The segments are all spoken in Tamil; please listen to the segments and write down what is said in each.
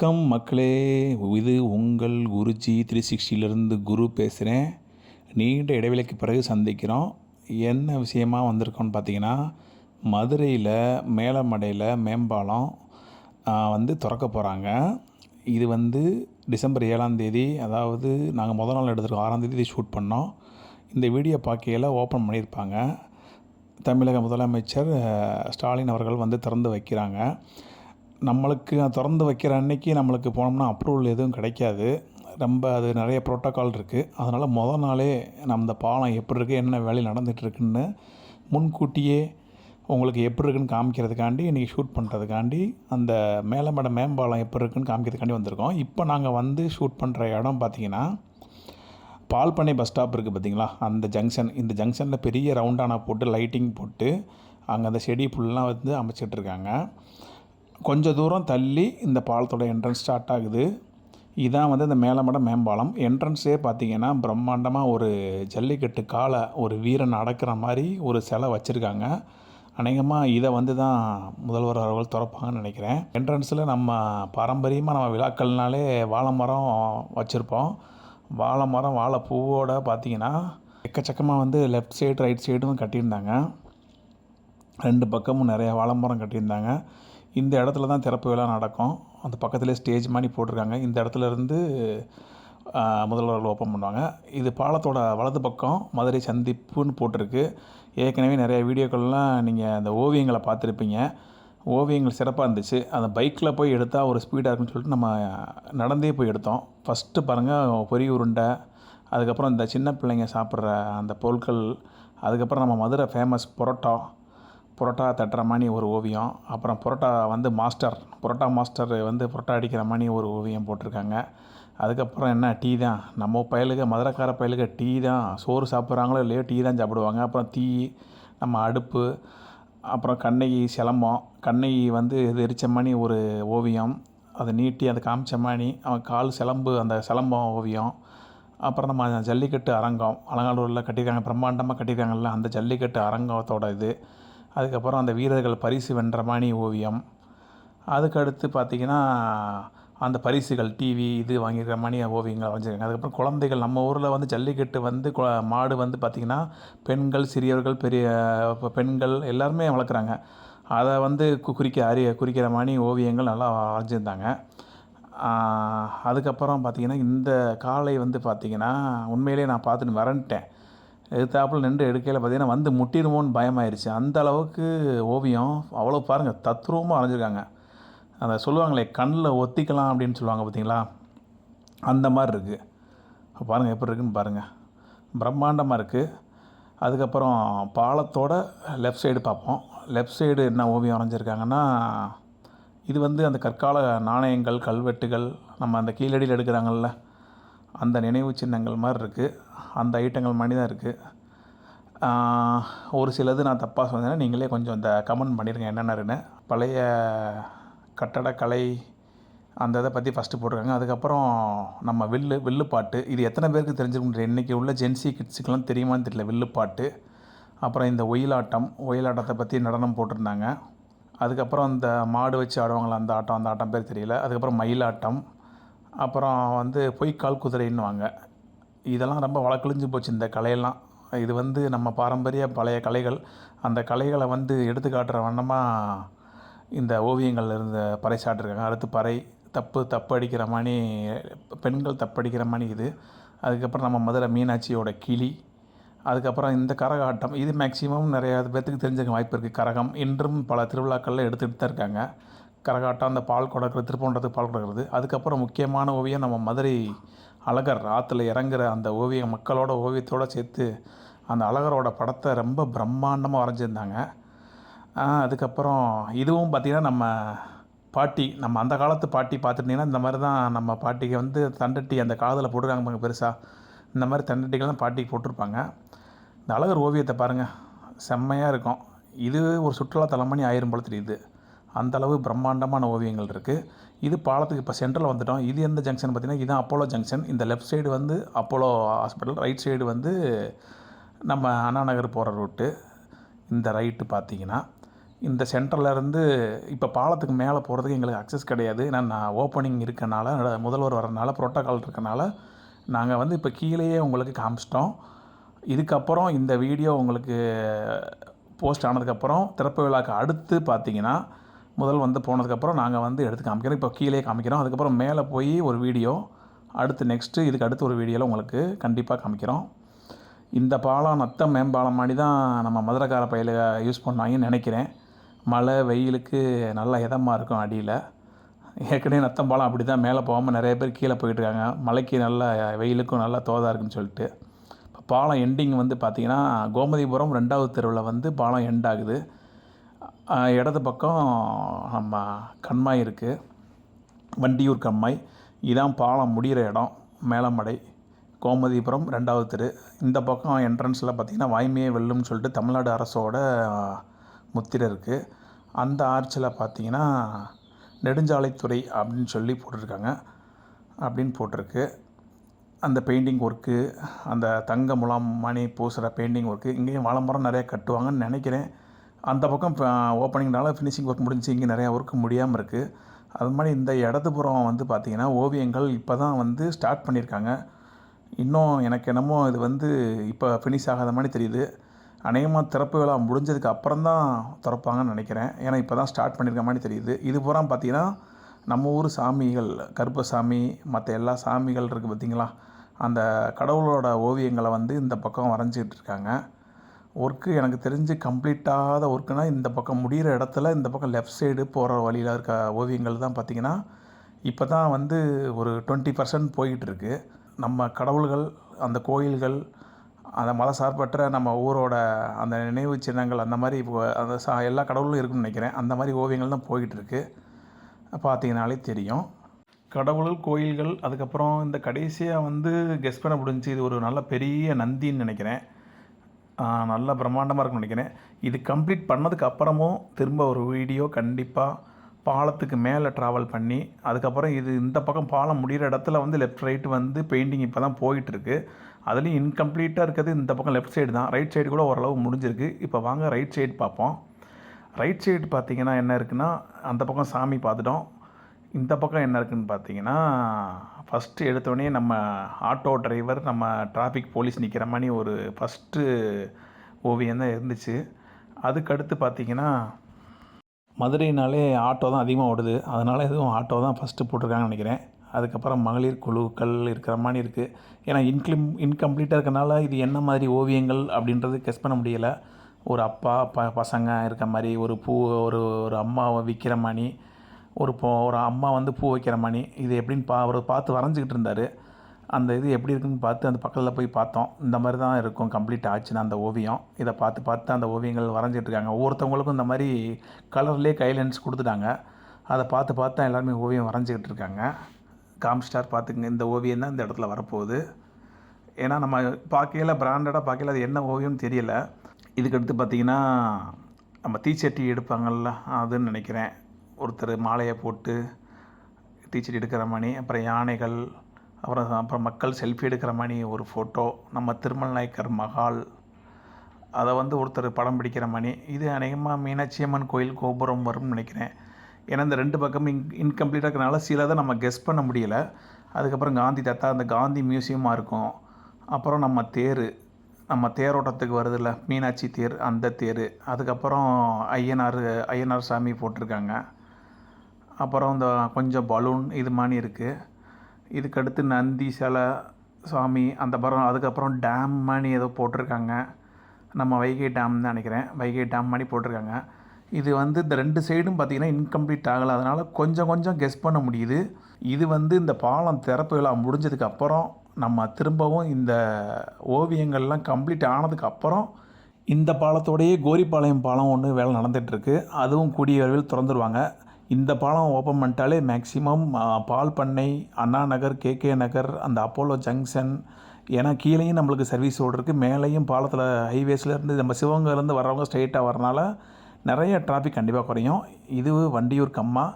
வணக்கம் மக்களே. இது உங்கள் குருஜி த்ரீ சிக்ஸ்டியிலேருந்து குரு பேசுகிறேன் நீண்ட இடைவெளிக்கு பிறகு சந்திக்கிறோம். என்ன விஷயமா வந்திருக்கோன்னு பார்த்தீங்கன்னா மதுரையில் மேலமடையில் மேம்பாலம் வந்து திறக்க போகிறாங்க இது வந்து டிசம்பர் ஏழாம் தேதி அதாவது நாங்கள் முதல் நாள் எடுத்துருக்கோம் ஆறாம் தேதி ஷூட் பண்ணோம். இந்த வீடியோ பார்க்கையில் ஓப்பன் பண்ணியிருப்பாங்க. தமிழக முதலமைச்சர் ஸ்டாலின் அவர்கள் வந்து திறந்து வைக்கிறாங்க. நம்மளுக்கு திறந்து வைக்கிற அன்னைக்கு நம்மளுக்கு போனோம்னா அப்ரூவல் எதுவும் கிடைக்காது. ரொம்ப அது நிறைய ப்ரோட்டோக்கால் இருக்குது அதனால் மொதல் நாளே நம்ம இந்த பாலம் எப்படி இருக்குது என்ன வேலை நடந்துகிட்ருக்குன்னு முன்கூட்டியே உங்களுக்கு எப்படி இருக்குன்னு காமிக்கிறதுக்காண்டி இன்றைக்கி ஷூட் பண்ணுறதுக்காண்டி அந்த மேலமட மேம்பாலம் எப்படி இருக்குன்னு காமிக்கிறதுக்காண்டி வந்திருக்கோம். இப்போ நாங்கள் வந்து ஷூட் பண்ணுற இடம் பார்த்திங்கன்னா பால்பண்ணை பஸ் ஸ்டாப் இருக்குது பார்த்திங்களா அந்த ஜங்ஷன் இந்த ஜங்ஷனில் பெரிய ரவுண்டானா போட்டு லைட்டிங் போட்டு அங்கே அந்த செடி புல்லாம் வந்து அமைச்சிட்டு இருக்காங்க. கொஞ்சம் தூரம் தள்ளி இந்த பாலத்தோட என்ட்ரன்ஸ் ஸ்டார்ட் ஆகுது. இதான் வந்து இந்த மேலமட மேம்பாலம். என்ட்ரன்ஸே பார்த்திங்கன்னா பிரம்மாண்டமாக ஒரு ஜல்லிக்கட்டு காலை ஒரு வீரன் அடக்கிற மாதிரி ஒரு சிலை வச்சுருக்காங்க. அநேகமாக இதை வந்து தான் முதல்வர் அவர்கள் திறப்பாங்கன்னு நினைக்கிறேன். என்ட்ரன்ஸில் நம்ம பாரம்பரியமாக நம்ம விழாக்கள்னாலே வாழை மரம் வச்சுருப்போம். வாழை மரம் வாழை பூவோட பார்த்திங்கன்னா எக்கச்சக்கமாக வந்து லெஃப்ட் சைடு ரைட் சைடும் கட்டியிருந்தாங்க. ரெண்டு பக்கமும் நிறையா வாழை மரம் கட்டியிருந்தாங்க. இந்த இடத்துல தான் திறப்பு விழா நடக்கும். அந்த பக்கத்துலேயே ஸ்டேஜ் மாதிரி போட்டிருக்காங்க. இந்த இடத்துல இருந்து முதல்வர்கள் ஓப்பன் பண்ணுவாங்க. இது பாலத்தோட வலது பக்கம் மதுரை சந்திப்புன்னு போட்டிருக்கு. ஏற்கனவே நிறைய வீடியோக்கள்லாம் நீங்கள் அந்த ஓவியங்களை பார்த்துருப்பீங்க. ஓவியங்கள் சிறப்பாக இருந்துச்சு. அந்த பைக்கில் போய் எடுத்தால் ஒரு ஸ்பீடாக இருக்குன்னு சொல்லிட்டு நம்ம நடந்தே போய் எடுத்தோம். ஃபஸ்ட்டு பாருங்கள் பொரிய உருண்டை அதுக்கப்புறம் இந்த சின்ன பிள்ளைங்க சாப்பிட்ற அந்த பொருட்கள் அதுக்கப்புறம் நம்ம மதுரை ஃபேமஸ் பரோட்டா புரோட்டா தட்டுற மாதிரி ஒரு ஓவியம் அப்புறம் புரோட்டா வந்து மாஸ்டர் புரோட்டா மாஸ்டர் வந்து புரோட்டா அடிக்கிற மாதிரி ஒரு ஓவியம் போட்டிருக்காங்க. அதுக்கப்புறம் என்ன டீ தான். நம்ம பயலுக மதுரைக்கார பயலுக டீ தான். சோறு சாப்பிட்றாங்களோ இல்லையோ டீ தான் சாப்பிடுவாங்க. அப்புறம் தீ நம்ம அடுப்பு அப்புறம் கண்ணகி சிலம்பம். கண்ணகி வந்து இது எரிச்ச மாதிரி ஒரு ஓவியம். அதை நீட்டி அதை காமிச்ச மாதிரி அவன் கால் சிலம்பு அந்த சிலம்பம் ஓவியம். அப்புறம் நம்ம ஜல்லிக்கட்டு அரங்கம் அலங்காநல்லூரில் கட்டியிருக்காங்க பிரம்மாண்டமாக கட்டியிருக்காங்கல்ல அந்த ஜல்லிக்கட்டு அரங்கத்தோட இது. அதுக்கப்புறம் அந்த வீரர்கள் பரிசு வென்ற மணி ஓவியம். அதுக்கடுத்து பார்த்திங்கன்னா அந்த பரிசுகள் டிவி இது வாங்கியிருக்கிற மணி ஓவியங்கள் வரைஞ்சிருக்காங்க அதுக்கப்புறம் குழந்தைகள் நம்ம ஊரில் வந்து ஜல்லிக்கட்டு வந்து மாடு வந்து பார்த்திங்கன்னா பெண்கள் சிறியவர்கள் பெரிய பெண்கள் எல்லாருமே வளர்க்குறாங்க. அதை வந்து கு- குறிக்க அறிய குறிக்கிற மாதிரி ஓவியங்கள் நல்லா வரைஞ்சிருந்தாங்க. அதுக்கப்புறம் பார்த்திங்கன்னா இந்த காளை வந்து பார்த்திங்கன்னா உண்மையிலேயே நான் பார்த்துட்டு வரன்ட்டேன். எதிர்த்தாப்பில் நின்று எடுக்கையில் பார்த்தீங்கன்னா வந்து முட்டிடுமோன்னு பயமாயிருச்சு. அந்த அளவுக்கு ஓவியம் அவ்வளோ பாருங்கள் தத்ரூபமாக வரைஞ்சிருக்காங்க அந்த சொல்லுவாங்களே கண்ணில் ஒத்திக்கலாம் அப்படின்னு சொல்லுவாங்க பார்த்தீங்களா அந்த மாதிரி இருக்குது பாருங்கள் எப்படி இருக்குன்னு பாருங்கள் பிரம்மாண்டமாக இருக்குது அதுக்கப்புறம் பாலத்தோட லெஃப்ட் சைடு பார்ப்போம். லெஃப்ட் சைடு என்ன ஓவியம் வரைஞ்சிருக்காங்கன்னா இது வந்து அந்த கற்கால நாணயங்கள் கல்வெட்டுகள் நம்ம அந்த கீழடியில் எடுக்கிறாங்கள்ல அந்த நினைவு சின்னங்கள் மாதிரி இருக்குது அந்த ஐட்டங்கள் மாதிரி தான் இருக்குது ஒரு சிலது நான் தப்பாக சொன்னேன்னா நீங்களே கொஞ்சம் இந்த கமெண்ட் பண்ணிடுங்க என்னென்னு பழைய கட்டடக்கலை அந்த இதை பற்றி ஃபஸ்ட்டு போட்டிருக்காங்க. அதுக்கப்புறம் நம்ம வில்லு வில்லுப்பாட்டு இது எத்தனை பேருக்கு தெரிஞ்சிருக்கும் இன்றைக்கி உள்ள ஜென்சி கிட்ஸுக்கெல்லாம் தெரியுமான்னு தெரியல. வில்லுப்பாட்டு அப்புறம் இந்த ஒயிலாட்டம் ஒயிலாட்டத்தை பற்றி நடனம் போட்டிருந்தாங்க. அதுக்கப்புறம் இந்த மாடு வச்சு ஆடுவாங்களே அந்த ஆட்டம் அந்த ஆட்டம் பேர் தெரியல. அதுக்கப்புறம் மயிலாட்டம். அப்புறம் வந்து பொய்க்கால் குதிரைன்னுவாங்க. இதெல்லாம் ரொம்ப வழக்கொழிஞ்சு போச்சு இந்த கலையெல்லாம். இது வந்து நம்ம பாரம்பரிய பழைய கலைகள். அந்த கலைகளை வந்து எடுத்து காட்டுற வண்ணமாக இந்த ஓவியங்கள் இருந்து பறைசாட்டிருக்காங்க அடுத்து பறை தப்பு தப்பு அடிக்கிற மாதிரி பெண்கள் தப்பு அடிக்கிற மாதிரி இது. அதுக்கப்புறம் நம்ம மதுரை மீனாட்சியோட கிளி. அதுக்கப்புறம் இந்த கரகாட்டம். இது மேக்ஸிமம் நிறையா பேர்த்துக்கு தெரிஞ்சுக்க வாய்ப்பு இருக்குது கரகம். இன்றும் பல திருவிழாக்களில் எடுத்துகிட்டு தான் இருக்காங்க. கரகாட்டம் அந்த பால் கொடுக்குறது திருப்போன்றதுக்கு பால் கொடுக்குறது அதுக்கப்புறம் முக்கியமான ஓவியம் நம்ம மதுரை அழகர் ஆற்றுல இறங்குற அந்த ஓவியம் மக்களோட ஓவியத்தோடு சேர்த்து அந்த அழகரோட படத்தை ரொம்ப பிரம்மாண்டமாக வரைஞ்சிருந்தாங்க. அதுக்கப்புறம் இதுவும் பார்த்திங்கன்னா நம்ம பாட்டி நம்ம அந்த காலத்து பாட்டி பார்த்துட்டிங்கன்னா இந்த மாதிரி தான் நம்ம பாட்டிக்கு வந்து தண்டட்டி அந்த காலத்தில் போட்டிருக்காங்க பாருங்க பெருசாக இந்த மாதிரி தண்டட்டிகள் தான் பாட்டிக்கு போட்டிருப்பாங்க. இந்த அழகர் ஓவியத்தை பாருங்கள் செம்மையாக இருக்கும். இது ஒரு சுற்றுலா தலைமணி ஆயிரம் போல் தெரியுது. அந்த அளவு பிரம்மாண்டமான ஓவியங்கள் இருக்குது இது பாலத்துக்கு இப்போ சென்ட்ரல் வந்துட்டோம். இது எந்த ஜங்ஷன் பார்த்தீங்கன்னா இதுதான் அப்போலோ ஜங்ஷன் இந்த லெஃப்ட் சைடு வந்து அப்போலோ ஹாஸ்பிட்டல் ரைட் சைடு வந்து நம்ம அண்ணா நகர் போகிற ரூட்டு இந்த ரைட்டு பார்த்தீங்கன்னா இந்த சென்டர்லேருந்து இப்போ பாலத்துக்கு மேலே போகிறதுக்கு எங்களுக்கு அக்சஸ் கிடையாது. ஏன்னா நான் ஓப்பனிங் இருக்கனால முதல்வர் வரனால ப்ரோட்டோக்கால் இருக்கனால நாங்கள் வந்து இப்போ கீழேயே உங்களுக்கு காமிச்சிட்டோம். இதுக்கப்புறம் இந்த வீடியோ உங்களுக்கு போஸ்ட் ஆனதுக்கப்புறம் திறப்பு விழாக்கு அடுத்து பார்த்தீங்கன்னா முதல் வந்து போனதுக்கப்புறம் நாங்கள் வந்து எடுத்து காமிக்கிறோம். இப்போ கீழே காமிக்கிறோம். அதுக்கப்புறம் மேலே போய் ஒரு வீடியோ அடுத்து நெக்ஸ்ட்டு இதுக்கு அடுத்து ஒரு வீடியோவில் உங்களுக்கு கண்டிப்பாக காமிக்கிறோம். இந்த பாலம் நத்த மேம்பாலம் மாதிரி தான் நம்ம மதுரைக்கார பயில யூஸ் பண்ணுவாங்கன்னு நினைக்கிறேன். மழை வெயிலுக்கு நல்லா இதமாக இருக்கும் அடியில். ஏற்கனவே நத்தம் பாலம் அப்படி தான் மேலே போகாமல் நிறைய பேர் கீழே போயிட்டுருக்காங்க மழைக்கு நல்லா வெயிலுக்கும் நல்லா தோதாக இருக்குன்னு சொல்லிட்டு. இப்போ பாலம் எண்டிங் வந்து பார்த்திங்கன்னா கோமதிபுரம் ரெண்டாவது தெருவில் வந்து பாலம் எண்ட் ஆகுது. இடது பக்கம் நம்ம கண்மாய் இருக்குது வண்டியூர் கண்மாய். இதான் பாலம் முடிகிற இடம். மேலமடை. கோமதிபுரம் ரெண்டாவது தெரு. இந்த பக்கம் என்ட்ரன்ஸில் பார்த்திங்கன்னா வாய்மையே வெல்லும்னு சொல்லிட்டு தமிழ்நாடு அரசோட முத்திரை இருக்குது அந்த ஆர்ச்சில் பார்த்தீங்கன்னா நெடுஞ்சாலைத்துறை அப்படின்னு சொல்லி போட்டிருக்காங்க. அப்படின்னு போட்டிருக்கு. அந்த பெயிண்டிங் ஒர்க்கு அந்த தங்க முலாம் மணி பூசுகிற பெயிண்டிங் ஒர்க்கு இங்கேயும் வாழைமரம் நிறையா கட்டுவாங்கன்னு நினைக்கிறேன். அந்த பக்கம் இப்போ ஓப்பனிங்னால ஃபினிஷிங் ஒர்க் முடிஞ்சு இங்கே நிறையா ஒர்க் முடியாமல் இருக்குது அது மாதிரி இந்த இடதுபுறம் வந்து பார்த்திங்கன்னா ஓவியங்கள் இப்போ தான் வந்து ஸ்டார்ட் பண்ணியிருக்காங்க இன்னும் எனக்கு என்னமோ இது வந்து இப்போ ஃபினிஷ் ஆகாத மாதிரி தெரியுது. அநேகமாக திறப்பு விழா முடிஞ்சதுக்கு அப்புறம் தான் திறப்பாங்கன்னு நினைக்கிறேன். ஏன்னா இப்போ தான் ஸ்டார்ட் பண்ணியிருக்க மாதிரி தெரியுது. இது பூரா பார்த்தீங்கன்னா நம்ம ஊர் சாமிகள் கருப்பசாமி மற்ற எல்லா சாமிகள் இருக்குது பார்த்தீங்களா அந்த கடவுளோட ஓவியங்களை வந்து இந்த பக்கம் வரைஞ்சிக்கிட்டு இருக்காங்க. ஒர்க்கு எனக்கு தெரிஞ்சு கம்ப்ளீட்டாத ஒர்க்குனால் இந்த பக்கம் முடிகிற இடத்துல இந்த பக்கம் லெஃப்ட் சைடு போகிற வழியில் இருக்க ஓவியங்கள் தான் பார்த்திங்கன்னா இப்போ தான் வந்து ஒரு டுவெண்ட்டி பர்சன்ட் போய்கிட்டுருக்கு நம்ம கடவுள்கள் அந்த கோயில்கள் அந்த மத சார்பற்ற நம்ம ஊரோட அந்த நினைவு சின்னங்கள் அந்த மாதிரி இப்போ அந்த சா எல்லா கடவுளும் இருக்குன்னு நினைக்கிறேன். அந்த மாதிரி ஓவியங்கள் தான் போய்கிட்டுருக்கு பார்த்தீங்கனாலே தெரியும். கடவுள்கள் கோயில்கள் அதுக்கப்புறம் இந்த கடைசியாக வந்து கெஸ் பண்ண முடிஞ்சு இது ஒரு நல்ல பெரிய நந்தின்னு நினைக்கிறேன். நல்ல பிரம்மாண்டமாக இருக்கும்னு நினைக்கிறேன். இது கம்ப்ளீட் பண்ணதுக்கு அப்புறமும் திரும்ப ஒரு வீடியோ கண்டிப்பாக பாலத்துக்கு மேலே ட்ராவல் பண்ணி அதுக்கப்புறம் இது இந்த பக்கம் பாலம் முடிகிற இடத்துல வந்து லெஃப்ட் ரைட் வந்து பெயிண்டிங் இப்போ தான் போயிட்டுருக்கு. அதுலேயும் இன்கம்ப்ளீட்டாக இருக்கிறது இந்த பக்கம் லெஃப்ட் சைடு தான். ரைட் சைடு கூட ஓரளவு முடிஞ்சிருக்கு. இப்போ வாங்க ரைட் சைடு பார்ப்போம். ரைட் சைடு பார்த்தீங்கன்னா என்ன இருக்குன்னா அந்த பக்கம் சாமி பார்த்துட்டோம். இந்த பக்கம் என்ன இருக்குன்னு பார்த்தீங்கன்னா ஃபஸ்ட்டு எடுத்தோடனே நம்ம ஆட்டோ டிரைவர் நம்ம டிராஃபிக் போலீஸ் நிற்கிற மாதிரி ஒரு ஃபஸ்ட்டு ஓவியம் தான் இருந்துச்சு. அதுக்கடுத்து பார்த்தீங்கன்னா மதுரைனாலே ஆட்டோ தான் அதிகமாக ஓடுது. அதனால் எதுவும் ஆட்டோ தான் ஃபஸ்ட்டு போட்டிருக்காங்கன்னு நினைக்கிறேன். அதுக்கப்புறம் மகளிர் குழுக்கள் இருக்கிற மாதிரி இருக்குது ஏன்னா இன்க்ளிம் இன்கம்ப்ளீட்டாக இருக்கனால இது என்ன மாதிரி ஓவியங்கள் அப்படின்றது கெஸ் பண்ண முடியலை. ஒரு அப்பா ப பசங்க இருக்க மாதிரி ஒரு பூ ஒரு ஒரு அம்மாவை விற்கிற மாதிரி ஒரு இப்போ ஒரு அம்மா வந்து பூ வைக்கிற மணி இது எப்படின்னு பா அவர் பார்த்து வரைஞ்சிக்கிட்டு இருந்தார். அந்த இது எப்படி இருக்குன்னு பார்த்து அந்த பக்கத்தில் போய் பார்த்தோம். இந்த மாதிரி தான் இருக்கும் கம்ப்ளீட் ஆச்சுன்னா அந்த ஓவியம். இதை பார்த்து பார்த்து அந்த ஓவியங்கள் வரைஞ்சிட்டு இருக்காங்க. ஒவ்வொருத்தவங்களுக்கும் இந்த மாதிரி கலர்லேயே கைலென்ஸ் கொடுத்துட்டாங்க. அதை பார்த்து பார்த்து தான் எல்லாருமே ஓவியம் வரைஞ்சிக்கிட்டு இருக்காங்க. காம்ஸ்டார் பார்த்துக்குங்க. இந்த ஓவியம் தான் இந்த இடத்துல வரப்போகுது. ஏன்னா நம்ம பார்க்கையில பிராண்டடாக பார்க்கல அது என்ன ஓவியம்னு தெரியல. இதுக்கடுத்து பார்த்தீங்கன்னா நம்ம தீச்சட்டி எடுப்பாங்கள்ல அதுன்னு நினைக்கிறேன். ஒருத்தர் மாலையை போட்டு டீச்சர் எடுக்கிற மாதிரி அப்புறம் யானைகள் அப்புறம் அப்புறம் மக்கள் செல்ஃபி எடுக்கிற மாதிரி ஒரு ஃபோட்டோ நம்ம திருமல் நாயக்கர் மகால் அதை வந்து ஒருத்தர் படம் பிடிக்கிற மாதிரி இது அநேகமாக மீனாட்சி அம்மன் கோயில் கோபுரம் வரும்னு நினைக்கிறேன். ஏன்னா இந்த ரெண்டு பக்கமும் இன் இன்கம்ப்ளீட்டாக இருக்கிறனால சிலதை நம்ம கெஸ் பண்ண முடியல. அதுக்கப்புறம் காந்தி தாத்தா அந்த காந்தி மியூசியமாக இருக்கும். அப்புறம் நம்ம தேர் நம்ம தேரோட்டத்துக்கு வருதுல்ல மீனாட்சி தேர் அந்த தேர். அதுக்கப்புறம் ஐயனார் ஐயனார் சாமி போட்டிருக்காங்க. அப்புறம் இந்த கொஞ்சம் பலூன் இது மாதிரி இருக்குது இதுக்கடுத்து நந்தி சிலை சாமி அந்த படம் அதுக்கப்புறம் டேம் மாதிரி ஏதோ போட்டிருக்காங்க. நம்ம வைகை டேம் தான் நினைக்கிறேன். வைகை டேம் மாதிரி போட்டிருக்காங்க. இது வந்து இந்த ரெண்டு சைடும் பார்த்திங்கன்னா இன்கம்ப்ளீட் ஆகலை. அதனால் கொஞ்சம் கொஞ்சம் கெஸ் பண்ண முடியுது. இது வந்து இந்த பாலம் திறப்பு விழா முடிஞ்சதுக்கு அப்புறம் நம்ம திரும்பவும் இந்த ஓவியங்கள்லாம் கம்ப்ளீட் ஆனதுக்கு அப்புறம் இந்த பாலத்தோடையே கோரிப்பாளையம் பாலம் ஒன்று வேலை நடந்துகிட்ருக்கு அதுவும் கூடிய விரைவில் திறந்துருவாங்க. இந்த பாலம் ஓப்பன் பண்ணிட்டாலே மேக்ஸிமம் பால் பண்ணை அண்ணா நகர் கேகே நகர் அந்த அப்போலோ ஜங்ஷன் ஏன்னா கீழேயும் நம்மளுக்கு சர்வீஸ் ரோடு இருக்குது மேலேயும் பாலத்தில் ஹைவேஸ்லேருந்து நம்ம சிவகங்கையிலேருந்து வர்றவங்க ஸ்ட்ரெயிட்டாக வரனால நிறைய டிராஃபிக் கண்டிப்பாக குறையும். இது வண்டியூர் கம்மா.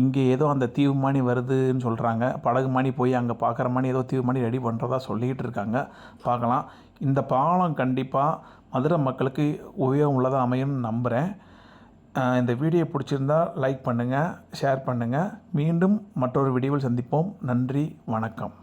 இங்கே ஏதோ அந்த தீவு மாணி வருதுன்னு சொல்கிறாங்க படகு மாணி போய் அங்கே பார்க்குற மாதிரி ஏதோ தீவு மாணி ரெடி பண்ணுறதா சொல்லிக்கிட்டு இருக்காங்க. பார்க்கலாம் இந்த பாலம் கண்டிப்பாக மதுரை மக்களுக்கு உபயோகம் உள்ளதாக அமையும்னு நம்புகிறேன் இந்த வீடியோ பிடிச்சிருந்தா லைக் பண்ணுங்கள் ஷேர் பண்ணுங்கள் மீண்டும் மற்றொரு வீடியோவில் சந்திப்போம். நன்றி வணக்கம்.